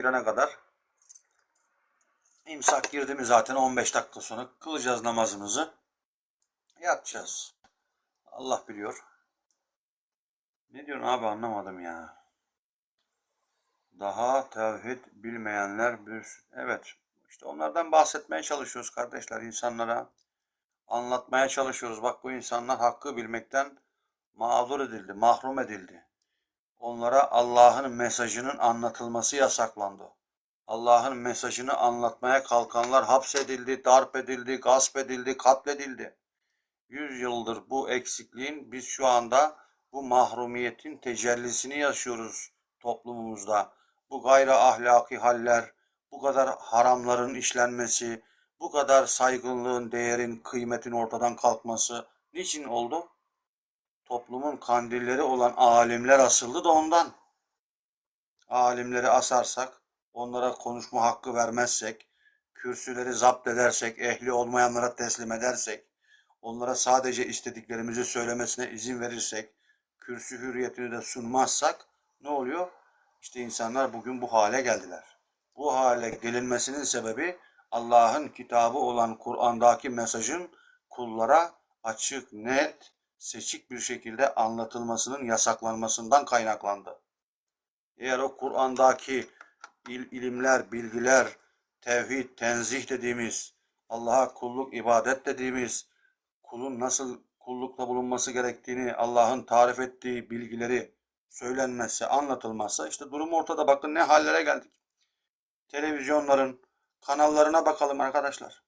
girene kadar imsak girdi mi zaten 15 dakika sonra kılacağız namazımızı. Yatacağız. Allah biliyor. Ne diyorsun abi anlamadım ya. Daha tevhid bilmeyenler bir evet işte onlardan bahsetmeye çalışıyoruz kardeşler insanlara anlatmaya çalışıyoruz. Bak bu insanlar hakkı bilmekten mağdur edildi, mahrum edildi. Onlara Allah'ın mesajının anlatılması yasaklandı. Allah'ın mesajını anlatmaya kalkanlar hapsedildi, darp edildi, gasp edildi, katledildi. Yüz yıldır bu eksikliğin biz şu anda bu mahrumiyetin tecellisini yaşıyoruz toplumumuzda. Bu gayri ahlaki haller, bu kadar haramların işlenmesi, bu kadar saygınlığın, değerin, kıymetin ortadan kalkması niçin oldu? Toplumun kandilleri olan alimler asıldı da ondan. Alimleri asarsak, onlara konuşma hakkı vermezsek, kürsüleri zapt edersek, ehli olmayanlara teslim edersek, onlara sadece istediklerimizi söylemesine izin verirsek, kürsü hürriyetini de sunmazsak ne oluyor? İşte insanlar bugün bu hale geldiler. Bu hale gelinmesinin sebebi Allah'ın kitabı olan Kur'an'daki mesajın kullara açık, net, seçik bir şekilde anlatılmasının yasaklanmasından kaynaklandı. Eğer o Kur'an'daki il, ilimler, bilgiler, tevhid, tenzih dediğimiz, Allah'a kulluk, ibadet dediğimiz, kulun nasıl kullukta bulunması gerektiğini Allah'ın tarif ettiği bilgileri söylenmezse, anlatılmazsa işte durum ortada. Bakın ne hallere geldik. Televizyonların kanallarına bakalım arkadaşlar.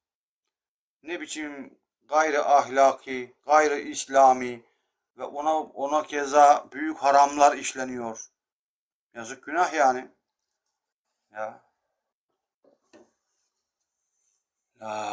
Ne biçim gayri ahlaki, gayri İslami ve ona ona keza büyük haramlar işleniyor. Yazık günah yani. Ya. La